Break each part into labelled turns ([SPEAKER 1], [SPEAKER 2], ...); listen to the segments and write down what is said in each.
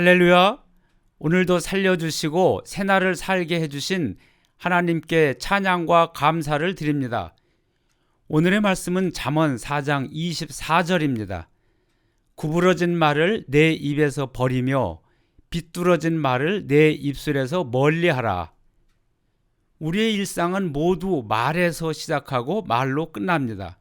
[SPEAKER 1] 할렐루야. 오늘도 살려주시고 새날을 살게 해주신 하나님께 찬양과 감사를 드립니다. 오늘의 말씀은 잠언 4장 24절입니다. 구부러진 말을 내 입에서 버리며 비뚤어진 말을 내 입술에서 멀리하라. 우리의 일상은 모두 말에서 시작하고 말로 끝납니다.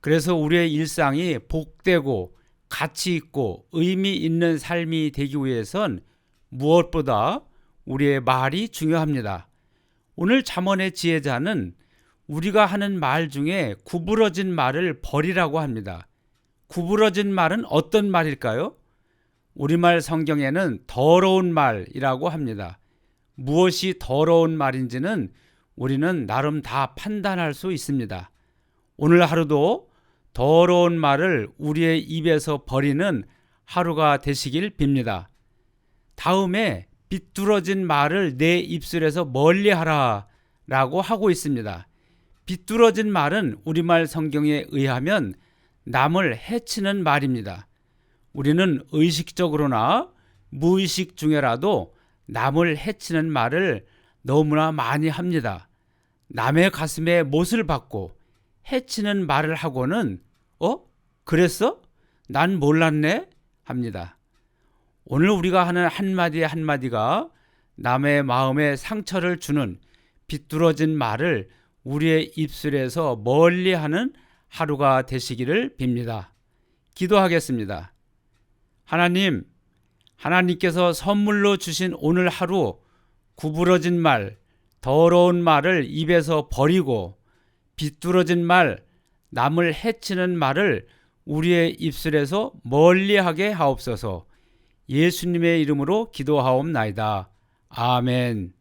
[SPEAKER 1] 그래서 우리의 일상이 복되고 가치 있고 의미 있는 삶이 되기 위해선 무엇보다 우리의 말이 중요합니다. 오늘 잠언의 지혜자는 우리가 하는 말 중에 구부러진 말을 버리라고 합니다. 구부러진 말은 어떤 말일까요? 우리말 성경에는 더러운 말이라고 합니다. 무엇이 더러운 말인지는 우리는 나름 다 판단할 수 있습니다. 오늘 하루도 더러운 말을 우리의 입에서 버리는 하루가 되시길 빕니다. 다음에 비뚤어진 말을 내 입술에서 멀리 하라 라고 하고 있습니다. 비뚤어진 말은 우리말 성경에 의하면 남을 해치는 말입니다. 우리는 의식적으로나 무의식 중에라도 남을 해치는 말을 너무나 많이 합니다. 남의 가슴에 못을 박고 해치는 말을 하고는 어? 그랬어? 난 몰랐네? 합니다. 오늘 우리가 하는 한마디 한마디가 남의 마음에 상처를 주는 비뚤어진 말을 우리의 입술에서 멀리 하는 하루가 되시기를 빕니다. 기도하겠습니다. 하나님, 하나님께서 선물로 주신 오늘 하루 구부러진 말, 더러운 말을 입에서 버리고 비뚤어진 말, 남을 해치는 말을 우리의 입술에서 멀리하게 하옵소서. 예수님의 이름으로 기도하옵나이다. 아멘.